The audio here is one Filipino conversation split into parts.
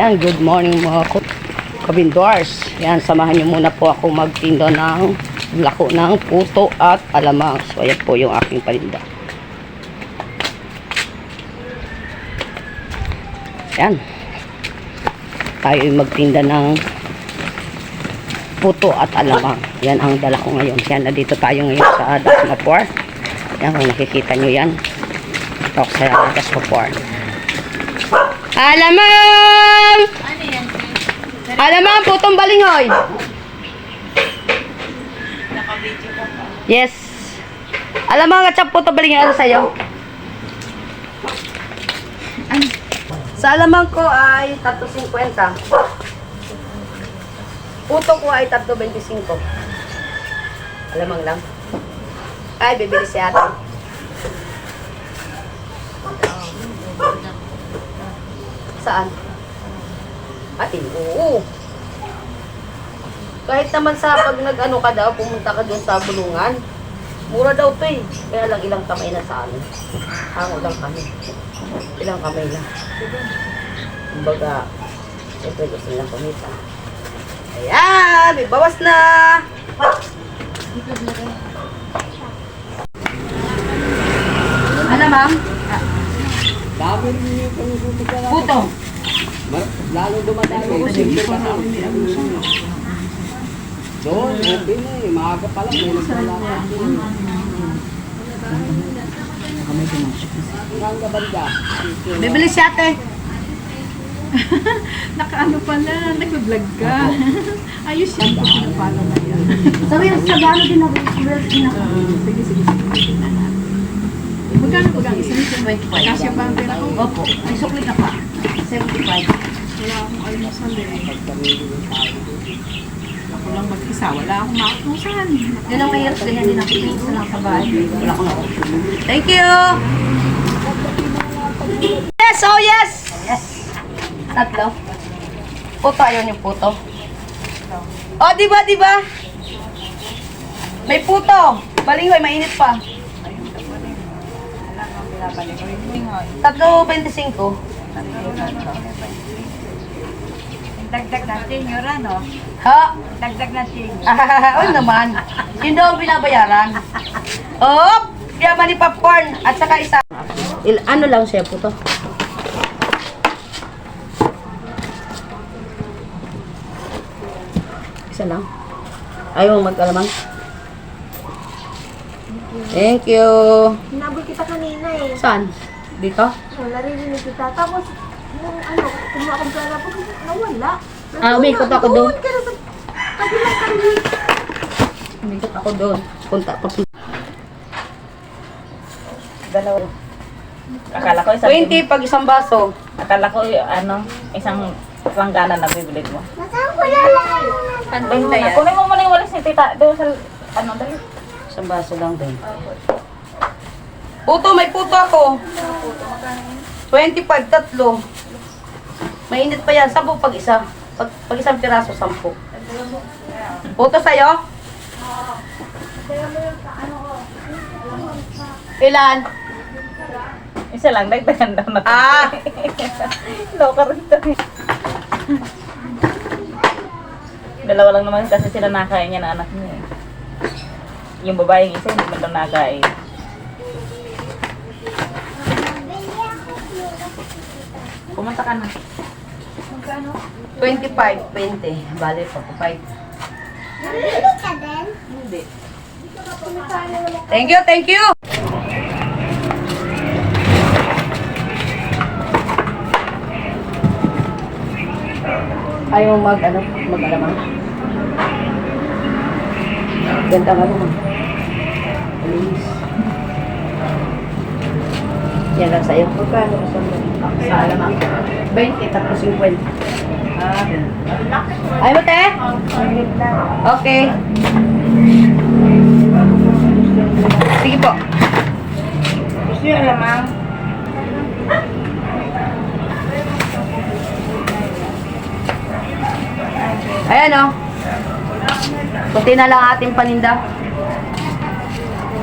Ayan, good morning mga kabindors. Ayan, samahan niyo muna po ako magtinda ng lako ng puto at alamang. So, ayan po yung aking paninda. Ayan. Tayo magtinda ng puto at alamang. Yan ang dala ko ngayon. Yan, nandito tayo ngayon sa Dasmapor. Yan, kung nakikita nyo yan. Ito sa Dasmapor. Alamang! Alamang, putong balingoy. Yes. Alamang at saka putong balingoy. Ano sa'yo? Sa alamang ko ay 3.50. Puto ko ay 3.25. Alamang lang. Ay, bibili si ate. Saan? Ate, oo. Kahit naman sa pag nag-ano ka daw, pumunta ka doon sa bulungan. Mura daw to eh. Kaya lang ilang kamay na sa amin. Hango lang kami. Ilang kamay na. Kumbaga, ito gusto nilang kumita. Ayan! May bawas na! Ano ma'am? Puto. Lalo dumadami. Na. Doon, okay na eh. Maaga pa lang. May naglalakad din. Ang gabanda. Bibili si ate. Nakaano pala, nag-vlog ka. Ayos yan, pinapalo na yan. Sabi sa gano'n din ako. Sige, sige, sige. Magkano ba ang isang ito? 25. Kasya ba ang pera ko? Opo. Ay, sukli ka pa. 75. Wala akong almusal eh. Ako lang mag-isa, wala akong makutusan. Yun ang mahirap. Ganyan din ako. Isa lang sa bahay. Wala ko na ako. Thank you! Yes! Oh, yes! Yes. Tatlo. Puto. Ayaw yung puto. Oh, di ba, di ba? May puto. Balinghoy, mainit pa. Tatlo 25. Dagdag natin yun, ano? Ha? Dagdag natin. Ah, oh naman. Yun daw ang binabayaran. Oh, yaman ni popcorn. At saka isa. Il ano lang siya po to? Isa lang. Ayaw mo mag-alamang. Thank you. Hinabol kita kanina eh. Saan? Dito? So, naririnig kita. Tapos, nung ano, kumuha akong pera po, nawala. Ah, umikot ako doon. ka na sa kabilang kami. Umikot ako doon. Punta pa. Dalawa. Akala ko isang 20 pag isang baso. Akala ko y- ano, isang langganan na bibili mo. Nasaan ko lalaki? Yan. Kunin mo muna yung walis ni tita. Doon sa, ano, dali. Isang baso lang din. Puto, may puto ako. 25, tatlo. Mainit pa yan. Sampu pag isa. Pag, pag isang piraso, sampu. Puto sa'yo? Ilan? Isa lang, dagdagan daw na. Ah! Loka rin to. Dalawa lang naman kasi sila nakain niya na anak niya eh. Yung babaeng isa, hindi man daw nakain. Pumunta ka na. 25, 20. Bale, pa po 5. Nabili ka din? Hindi. Thank you, thank you! Ayaw mag, ano, mag-alamang. Ganda nga naman. Alinis. Yan lang sa'yo. Magkano sa sa alamang? 20, tapos 50. Ah. Ay mo, te? Okay. Sige po. Gusto yung alamang? Ayan o. Kunti na lang ating paninda.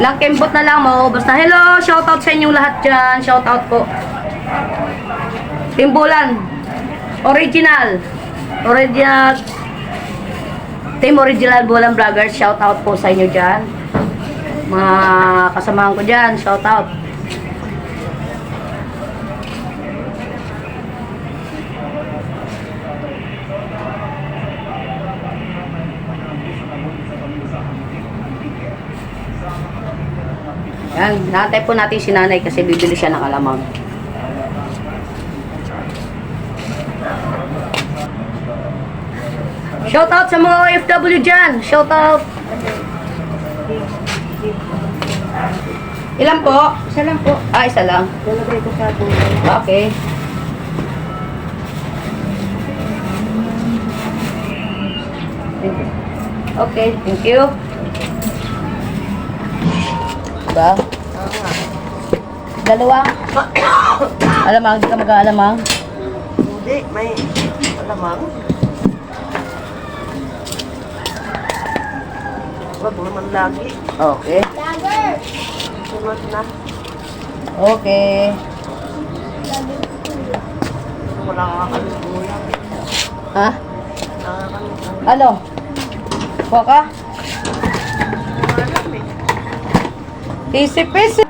Lang kembot na lang, mauubos na. Hello, shoutout sa inyong lahat dyan. Shoutout po. Timbulan. Original. Original. Team Original Bulan Vloggers, shout out po sa inyo dyan. Mga kasamahan ko dyan, shout out. Yan, natay po natin si nanay kasi bibili siya ng alamang. Shout out sa mga OFW dyan. Shout out. Ilan po? Isa lang po. Ah, isa lang. Ko sa. Okay. Okay, thank you. Diba? Dalawa. alamang, di ka mag-aalamang. Hindi, may alamang. Wag naman lagi. Okay. Sunod na. Okay. Wala kakalimutan. Ha? Ano? Kuha ka? Isip-isip.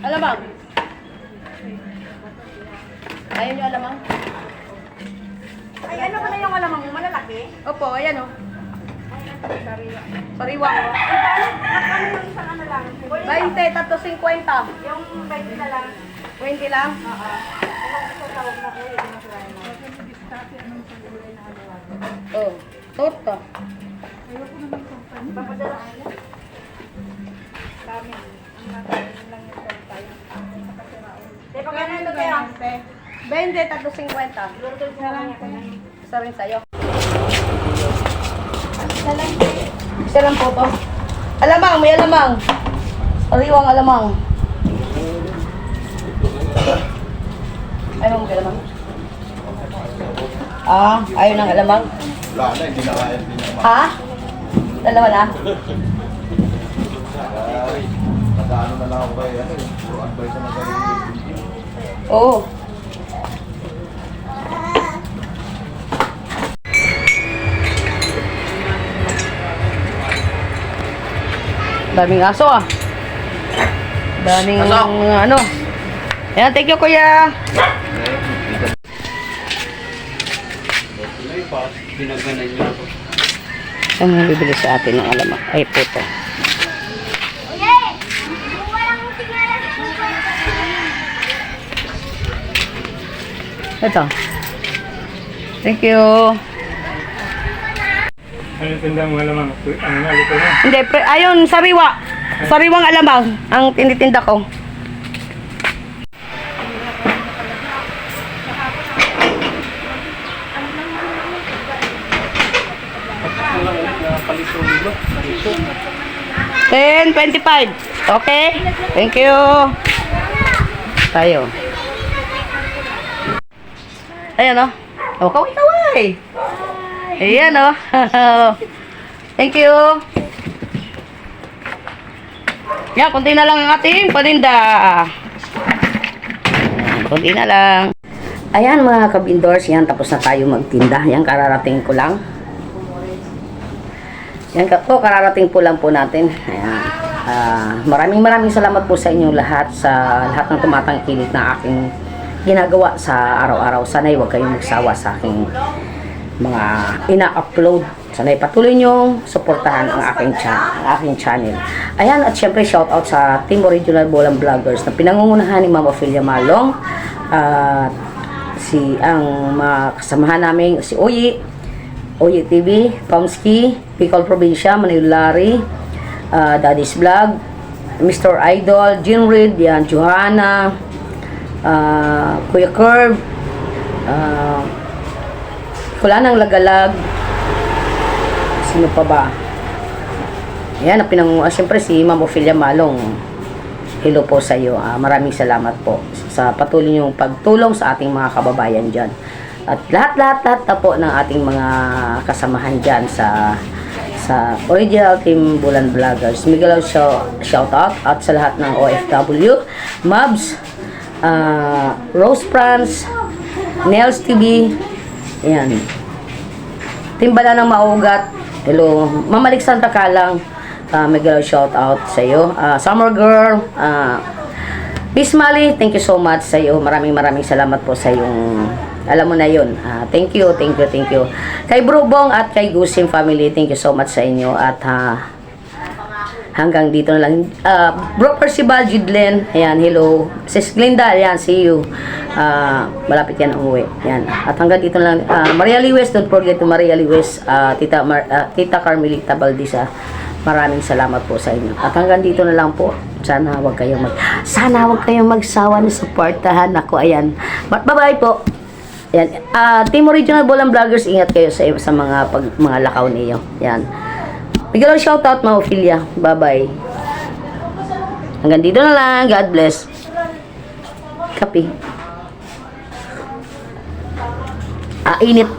Alamang. Ayun yung alamang. Ay, ano ba na yung alamang mo? Malalaki? Opo, ayan o. Sariwa. Ano yung isang ano lang? 20, tato 50. Yung 20 na lang. 20 lang. Oo. Anong gusto tawag na ko? Yung masarap mo. Oh, torta. Papadala ka na? Te, pag ano ito kaya? 20, tato 50. Isa rin sa'yo. Isa lang po to. Alamang, may alamang. Sariwang alamang. Ayaw mo may alamang? Ah, ayaw ng alamang? Wala na, hindi na kaya, Ha? Dalawa na? Lang ako kay, ano eh, puro advice na nagkaroon Oo. Daming aso ah. Daming ano. Ayan, thank you kuya. Yung bibili sa atin ng alamak? Ay, puto. Ito. Thank you. Ano tinda mo alam ang ano na na? Hindi, pre, ayun, sariwa. Sariwang alamang ang tinitinda ko. Ten, twenty-five. Okay? Thank you. Tayo. Ayan o. Oh. Oh, kaway-kaway. Ayan o. Thank you. Yan, kunti na lang ang ating paninda. Kunti na lang. Ayan mga kabindors, yan tapos na tayo magtinda. Yan kararating ko lang. Yan ka po, kararating po lang po natin. Ayan. Ah, maraming maraming salamat po sa inyo lahat sa lahat ng tumatangkilik na aking ginagawa sa araw-araw. Sana'y huwag kayong magsawa sa aking mga ina-upload. Sana'y patuloy nyo suportahan ang aking, cha- ang aking channel. Ayan, at syempre shout out sa Team Original Bolang Vloggers na pinangungunahan ni Ma'am Ophelia Malong. At si ang mga kasamahan namin, si Oyi, Oyi TV, Pomski, Bicol Provincia, Manilari, uh, Daddy's Vlog, Mr. Idol, Jean Reed, yan, Johanna, uh, Kuya Curve, uh, Wala nang lagalag. Sino pa ba? Yan, ang pinang, ah, siyempre si Ma'am Ophelia Malong. Hello po sa iyo. Ah, maraming salamat po sa patuloy niyong pagtulong sa ating mga kababayan dyan. At lahat-lahat-lahat po ng ating mga kasamahan dyan sa sa original team Bulan Vloggers. Miguel shout out at sa lahat ng OFW, Mabs, ah, Rose Franz, Nels TV, ayan. Timbala ng maugat. Hello, Mama Alexandra Kalang, uh, Miguel shout out sa iyo. Ah, Summer Girl, ah, Miss Mali, thank you so much sa iyo. Maraming maraming salamat po sa yung alam mo na yun. Ah, thank you, thank you, thank you. Kay Brubong at kay Gusim family, thank you so much sa inyo. At ah, hanggang dito na lang. Uh, Bro Percival Jidlen, ayan, hello. Sis Glinda, ayan, see you. Ah, malapit yan ang uwi. Ayan. At hanggang dito na lang. Ah, Maria Liwes, don't forget to Maria Liwes, ah, Tita, Mar, ah, Tita Carmelita Valdisa. Maraming salamat po sa inyo. At hanggang dito na lang po. Sana wag kayong mag Sana wag kayong magsawa na suportahan ako. Ayan. Ba- Bye-bye po. Ayan. Ah, Team Original Bolang Vloggers, ingat kayo sa sa mga pag, mga lakaw niyo. Ayan. Bigyan lang shoutout mga Ophelia. Bye-bye. Hanggang dito na lang. God bless. Kapi. Ah, init.